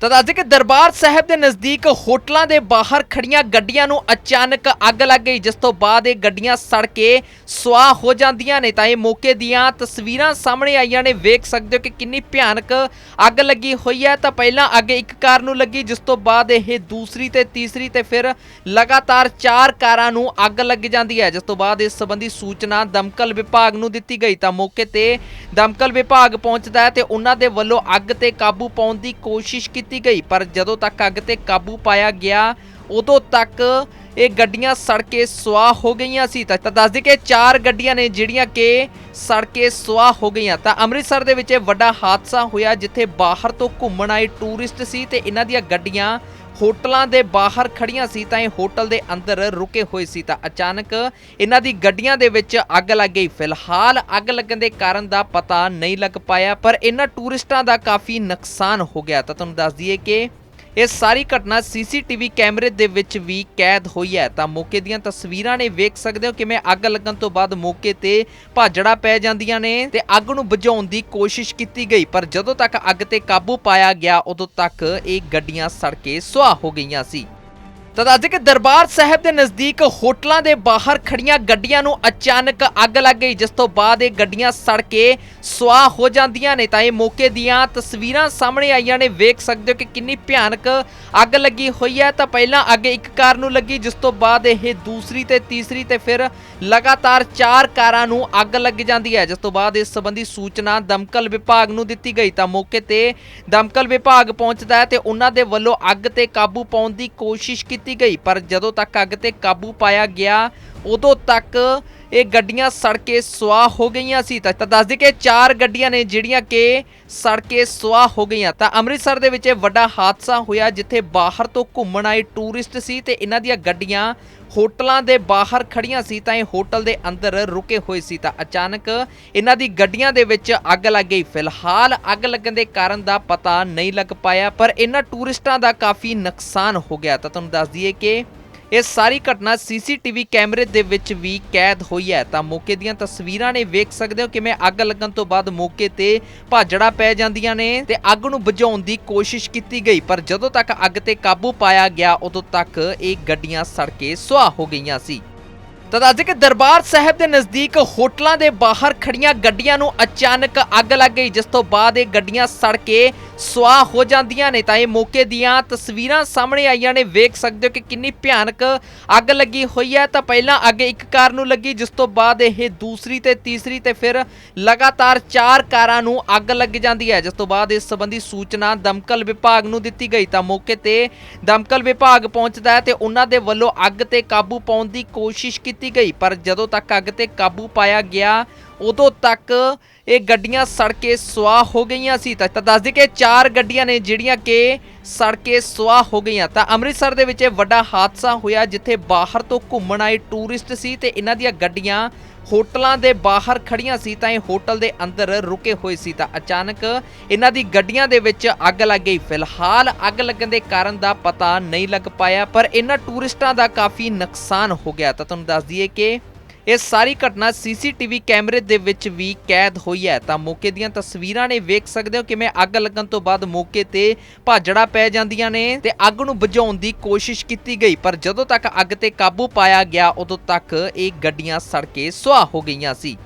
ਤਾਂ ਦੱਸਦੇ ਕਿ ਦਰਬਾਰ ਸਾਹਿਬ ਦੇ ਨਜ਼ਦੀਕ ਹੋਟਲਾਂ ਦੇ ਬਾਹਰ ਖੜੀਆਂ ਗੱਡੀਆਂ ਨੂੰ ਅਚਾਨਕ ਅੱਗ ਲੱਗ ਗਈ, ਜਿਸ ਤੋਂ ਬਾਅਦ ਇਹ ਗੱਡੀਆਂ ਸੜ ਕੇ ਸੁਆਹ ਹੋ ਜਾਂਦੀਆਂ ਨੇ। ਤਾਂ ਇਹ ਮੌਕੇ ਦੀਆਂ ਤਸਵੀਰਾਂ ਸਾਹਮਣੇ ਆਈਆਂ ਨੇ। ਵੇਖ ਸਕਦੇ ਹੋ ਕਿ ਕਿੰਨੀ ਭਿਆਨਕ ਅੱਗ ਲੱਗੀ ਹੋਈ ਹੈ। ਤਾਂ ਪਹਿਲਾਂ ਅੱਗ ਇੱਕ ਕਾਰ ਨੂੰ ਲੱਗੀ, ਜਿਸ ਤੋਂ ਬਾਅਦ ਇਹ ਦੂਸਰੀ ਤੇ ਤੀਸਰੀ ਤੇ ਫਿਰ ਲਗਾਤਾਰ ਚਾਰ ਕਾਰਾਂ ਨੂੰ ਅੱਗ ਲੱਗ ਜਾਂਦੀ ਹੈ, ਜਿਸ ਤੋਂ ਬਾਅਦ ਇਸ ਸੰਬੰਧੀ ਸੂਚਨਾ ਦਮਕਲ ਵਿਭਾਗ ਨੂੰ ਦਿੱਤੀ ਗਈ। ਤਾਂ ਮੌਕੇ ਤੇ ਦਮਕਲ ਵਿਭਾਗ ਪਹੁੰਚਦਾ ਹੈ ਤੇ ਉਹਨਾਂ ਦੇ ਵੱਲੋਂ ਅੱਗ ਤੇ ਕਾਬੂ ਪਾਉਣ ਦੀ ਕੋਸ਼ਿਸ਼ ਕੀਤੀ ਗਈ। ਪਰ ਜਦੋਂ ਤੱਕ ਅੱਗ ਤੇ ਕਾਬੂ ਪਾਇਆ ਗਿਆ ਉਦੋਂ ਤੱਕ ਇਹ ਗੱਡੀਆਂ ਸੜ ਕੇ ਸੁਆਹ ਹੋ ਗਈਆਂ ਸੀ। ਤਾਂ ਦੱਸ ਦਈਏ ਕਿ ਚਾਰ ਗੱਡੀਆਂ ਨੇ ਜਿਹੜੀਆਂ ਕਿ ਸੜ ਕੇ ਸੁਆਹ ਹੋ ਗਈਆਂ। ਤਾਂ ਅੰਮ੍ਰਿਤਸਰ ਦੇ ਵਿੱਚ ਇਹ ਵੱਡਾ ਹਾਦਸਾ ਹੋਇਆ ਜਿੱਥੇ ਬਾਹਰ ਤੋਂ ਘੁੰਮਣ ਆਏ ਟੂਰਿਸਟ ਸੀ ਤੇ ਇਹਨਾਂ ਦੀਆਂ ਗੱਡੀਆਂ ਹੋਟਲਾਂ ਦੇ ਬਾਹਰ ਖੜੀਆਂ ਸੀ ਤਾਂ ਇਹ ਹੋਟਲ ਦੇ ਅੰਦਰ ਰੁਕੇ ਹੋਏ ਸੀ। ਤਾਂ ਅਚਾਨਕ ਇਹਨਾਂ ਦੀ ਗੱਡੀਆਂ ਦੇ ਵਿੱਚ ਅੱਗ ਲੱਗ ਗਈ। ਫਿਲਹਾਲ ਅੱਗ ਲੱਗਣ ਦੇ ਕਾਰਨ ਦਾ ਪਤਾ ਨਹੀਂ ਲੱਗ ਪਾਇਆ, ਪਰ ਇਹਨਾਂ ਟੂਰਿਸਟਾਂ ਦਾ ਕਾਫੀ ਨੁਕਸਾਨ ਹੋ ਗਿਆ। ਤਾਂ ਤੁਹਾਨੂੰ ਦੱਸ ਦਈਏ ਕਿ ਇਹ ਸਾਰੀ ਘਟਨਾ ਸੀਸੀਟੀਵੀ ਕੈਮਰੇ ਦੇ ਵਿੱਚ ਵੀ ਕੈਦ ਹੋਈ ਹੈ। ਤਾਂ ਮੌਕੇ ਦੀਆਂ ਤਸਵੀਰਾਂ ਨੇ ਵੇਖ ਸਕਦੇ ਹੋ ਕਿਵੇਂ ਅੱਗ ਲੱਗਣ ਤੋਂ ਬਾਅਦ ਮੌਕੇ ਤੇ ਭਾਜੜਾ ਪੈ ਜਾਂਦੀਆਂ ਨੇ ਤੇ ਅੱਗ ਨੂੰ ਬੁਝਾਉਣ ਦੀ ਕੋਸ਼ਿਸ਼ ਕੀਤੀ ਗਈ। ਪਰ ਜਦੋਂ ਤੱਕ ਅੱਗ ਤੇ ਕਾਬੂ ਪਾਇਆ ਗਿਆ, ਉਦੋਂ ਤੱਕ ਇਹ ਗੱਡੀਆਂ ਸੜ ਕੇ ਸੁਆਹ ਹੋ ਗਈਆਂ ਸੀ। ਤਾਂ ਦੱਸਦੇ ਕਿ ਦਰਬਾਰ ਸਾਹਿਬ ਦੇ ਨਜ਼ਦੀਕ ਹੋਟਲਾਂ ਦੇ ਬਾਹਰ ਖੜੀਆਂ ਗੱਡੀਆਂ ਨੂੰ ਅਚਾਨਕ ਅੱਗ ਲੱਗ ਗਈ, ਜਿਸ ਤੋਂ ਬਾਅਦ ਇਹ ਗੱਡੀਆਂ ਸੜ ਕੇ ਸੁਆਹ ਹੋ ਜਾਂਦੀਆਂ ਨੇ। ਤਾਂ ਇਹ ਮੌਕੇ ਦੀਆਂ ਤਸਵੀਰਾਂ ਸਾਹਮਣੇ ਆਈਆਂ ਨੇ। ਵੇਖ ਸਕਦੇ ਹੋ ਕਿ ਕਿੰਨੀ ਭਿਆਨਕ ਅੱਗ ਲੱਗੀ ਹੋਈ ਹੈ। ਤਾਂ ਪਹਿਲਾਂ ਅੱਗ ਇੱਕ ਕਾਰ ਨੂੰ ਲੱਗੀ, ਜਿਸ ਤੋਂ ਬਾਅਦ ਇਹ ਦੂਸਰੀ ਤੇ ਤੀਸਰੀ ਤੇ ਫਿਰ ਲਗਾਤਾਰ ਚਾਰ ਕਾਰਾਂ ਨੂੰ ਅੱਗ ਲੱਗ ਜਾਂਦੀ ਹੈ, ਜਿਸ ਤੋਂ ਬਾਅਦ ਇਸ ਸੰਬੰਧੀ ਸੂਚਨਾ ਦਮਕਲ ਵਿਭਾਗ ਨੂੰ ਦਿੱਤੀ ਗਈ। ਤਾਂ ਮੌਕੇ ਤੇ ਦਮਕਲ ਵਿਭਾਗ ਪਹੁੰਚਦਾ ਹੈ ਤੇ ਉਹਨਾਂ ਦੇ ਵੱਲੋਂ ਅੱਗ ਤੇ ਕਾਬੂ ਪਾਉਣ ਦੀ ਕੋਸ਼ਿਸ਼ ਕੀਤੀ ਗਈ ਪਰ ਜਦੋਂ ਤੱਕ ਅੱਗ ਤੇ ਕਾਬੂ ਪਾਇਆ ਗਿਆ ਉਦੋਂ ਤੱਕ ਇਹ ਗੱਡੀਆਂ ਸੜ ਕੇ ਸੁਆਹ ਹੋ ਗਈਆਂ ਸੀ। ਤਾਂ ਤਾਂ ਦੱਸ ਦਈਏ ਕਿ ਚਾਰ ਗੱਡੀਆਂ ਨੇ ਜਿਹੜੀਆਂ ਕਿ ਸੜ ਕੇ ਸੁਆਹ ਹੋ ਗਈਆਂ। ਤਾਂ ਅੰਮ੍ਰਿਤਸਰ ਦੇ ਵਿੱਚ ਇਹ ਵੱਡਾ ਹਾਦਸਾ ਹੋਇਆ ਜਿੱਥੇ ਬਾਹਰ ਤੋਂ ਘੁੰਮਣ ਆਏ ਟੂਰਿਸਟ ਸੀ ਤੇ ਇਹਨਾਂ ਦੀਆਂ ਗੱਡੀਆਂ ਹੋਟਲਾਂ ਦੇ ਬਾਹਰ ਖੜੀਆਂ ਸੀ ਤਾਂ ਇਹ ਹੋਟਲ ਦੇ ਅੰਦਰ ਰੁਕੇ ਹੋਏ ਸੀ। ਤਾਂ ਅਚਾਨਕ ਇਹਨਾਂ ਦੀ ਗੱਡੀਆਂ ਦੇ ਵਿੱਚ ਅੱਗ ਲੱਗ ਗਈ। ਫਿਲਹਾਲ ਅੱਗ ਲੱਗਣ ਦੇ ਕਾਰਨ ਦਾ ਪਤਾ ਨਹੀਂ ਲੱਗ ਪਾਇਆ, ਪਰ ਇਹਨਾਂ ਟੂਰਿਸਟਾਂ ਦਾ ਕਾਫੀ ਨੁਕਸਾਨ ਹੋ ਗਿਆ। ਤਾਂ ਤੁਹਾਨੂੰ ਦੱਸ ਦਈਏ ਕਿ ਇਹ ਸਾਰੀ ਘਟਨਾ ਸੀਸੀਟੀਵੀ ਕੈਮਰੇ ਦੇ ਵਿੱਚ ਵੀ ਕੈਦ ਹੋਈ ਹੈ। ਤਾਂ ਮੌਕੇ ਦੀਆਂ ਤਸਵੀਰਾਂ ਨੇ ਵੇਖ ਸਕਦੇ ਹੋ ਕਿਵੇਂ ਅੱਗ ਲੱਗਣ ਤੋਂ ਬਾਅਦ ਮੌਕੇ ਤੇ ਭਾਜੜਾ ਪੈ ਜਾਂਦੀਆਂ ਨੇ ਤੇ ਅੱਗ ਨੂੰ ਬੁਝਾਉਣ ਦੀ ਕੋਸ਼ਿਸ਼ ਕੀਤੀ ਗਈ। ਪਰ ਜਦੋਂ ਤੱਕ ਅੱਗ ਤੇ ਕਾਬੂ ਪਾਇਆ ਗਿਆ, ਉਦੋਂ ਤੱਕ ਇਹ ਗੱਡੀਆਂ ਸੜ ਕੇ ਸੁਆਹ ਹੋ ਗਈਆਂ ਸੀ। ਤਾਂ ਦੱਸਦੇ ਕਿ ਦਰਬਾਰ ਸਾਹਿਬ ਦੇ ਨਜ਼ਦੀਕ ਹੋਟਲਾਂ ਦੇ ਬਾਹਰ ਖੜੀਆਂ ਗੱਡੀਆਂ ਨੂੰ ਅਚਾਨਕ ਅੱਗ ਲੱਗ ਗਈ, ਜਿਸ ਤੋਂ ਬਾਅਦ ਇਹ ਗੱਡੀਆਂ ਸੜ ਕੇ ਸੁਆਹ ਹੋ ਜਾਂਦੀਆਂ ਨੇ ਤਾਂ ਇਹ ਮੌਕੇ ਦੀਆਂ ਤਸਵੀਰਾਂ ਸਾਹਮਣੇ ਆਈਆਂ ਨੇ। ਵੇਖ ਸਕਦੇ ਹੋ ਕਿ ਕਿੰਨੀ ਭਿਆਨਕ ਅੱਗ ਲੱਗੀ ਹੋਈ ਹੈ। ਤਾਂ ਪਹਿਲਾਂ ਅੱਗ ਇੱਕ ਕਾਰ ਨੂੰ ਲੱਗੀ, ਜਿਸ ਤੋਂ ਬਾਅਦ ਇਹ ਦੂਸਰੀ ਤੇ ਤੀਸਰੀ ਤੇ ਫਿਰ ਲਗਾਤਾਰ ਚਾਰ ਕਾਰਾਂ ਨੂੰ ਅੱਗ ਲੱਗ ਜਾਂਦੀ ਹੈ, ਜਿਸ ਤੋਂ ਬਾਅਦ ਇਸ ਸੰਬੰਧੀ ਸੂਚਨਾ ਦਮਕਲ ਵਿਭਾਗ ਨੂੰ ਦਿੱਤੀ ਗਈ। ਤਾਂ ਮੌਕੇ ਤੇ ਦਮਕਲ ਵਿਭਾਗ ਪਹੁੰਚਦਾ ਹੈ ਤੇ ਉਹਨਾਂ ਦੇ ਵੱਲੋਂ ਅੱਗ ਤੇ ਕਾਬੂ ਪਾਉਣ ਦੀ ਕੋਸ਼ਿਸ਼ ਕੀਤੀ ਗਈ। ਪਰ ਜਦੋਂ ਤੱਕ ਅੱਗ ਤੇ ਕਾਬੂ ਪਾਇਆ ਗਿਆ ਉਦੋਂ ਤੱਕ ਇਹ ਗੱਡੀਆਂ ਸੜ ਕੇ ਸੁਆਹ ਹੋ ਗਈਆਂ ਸੀ। ਤਾਂ ਤਾਂ ਦੱਸ ਦਈਏ ਕਿ ਚਾਰ ਗੱਡੀਆਂ ਨੇ ਜਿਹੜੀਆਂ ਕਿ ਸੜ ਕੇ ਸੁਆਹ ਹੋ ਗਈਆਂ। ਤਾਂ ਅੰਮ੍ਰਿਤਸਰ ਦੇ ਵਿੱਚ ਇਹ ਵੱਡਾ ਹਾਦਸਾ ਹੋਇਆ ਜਿੱਥੇ ਬਾਹਰ ਤੋਂ ਘੁੰਮਣ ਆਏ ਟੂਰਿਸਟ ਸੀ ਤੇ ਇਹਨਾਂ ਦੀਆਂ ਗੱਡੀਆਂ ਹੋਟਲਾਂ ਦੇ ਬਾਹਰ ਖੜੀਆਂ ਸੀ ਤਾਂ ਇਹ ਹੋਟਲ ਦੇ ਅੰਦਰ ਰੁਕੇ ਹੋਏ ਸੀ। ਤਾਂ ਅਚਾਨਕ ਇਹਨਾਂ ਦੀ ਗੱਡੀਆਂ ਦੇ ਵਿੱਚ ਅੱਗ ਲੱਗ ਗਈ। ਫਿਲਹਾਲ ਅੱਗ ਲੱਗਣ ਦੇ ਕਾਰਨ ਦਾ ਪਤਾ ਨਹੀਂ ਲੱਗ ਪਾਇਆ, ਪਰ ਇਹਨਾਂ ਟੂਰਿਸਟਾਂ ਦਾ ਕਾਫੀ ਨੁਕਸਾਨ ਹੋ ਗਿਆ। ਤਾਂ ਤੁਹਾਨੂੰ ਦੱਸ ਦਈਏ ਕਿ ਇਹ ਸਾਰੀ ਘਟਨਾ ਸੀਸੀਟੀਵੀ ਕੈਮਰੇ ਦੇ ਵਿੱਚ ਵੀ ਕੈਦ ਹੋਈ ਹੈ। ਤਾਂ ਮੌਕੇ ਦੀਆਂ ਤਸਵੀਰਾਂ ਨੇ ਵੇਖ ਸਕਦੇ ਹੋ ਕਿਵੇਂ ਅੱਗ ਲੱਗਣ ਤੋਂ ਬਾਅਦ ਮੌਕੇ ਤੇ ਭਾਜੜਾ ਪੈ ਜਾਂਦੀਆਂ ਨੇ ਤੇ ਅੱਗ ਨੂੰ ਬੁਝਾਉਣ ਦੀ ਕੋਸ਼ਿਸ਼ ਕੀਤੀ ਗਈ। ਪਰ ਜਦੋਂ ਤੱਕ ਅੱਗ ਤੇ ਕਾਬੂ ਪਾਇਆ ਗਿਆ, ਉਦੋਂ ਤੱਕ ਇਹ ਗੱਡੀਆਂ ਸੜ ਕੇ ਸੁਆਹ ਹੋ ਗਈਆਂ ਸੀ।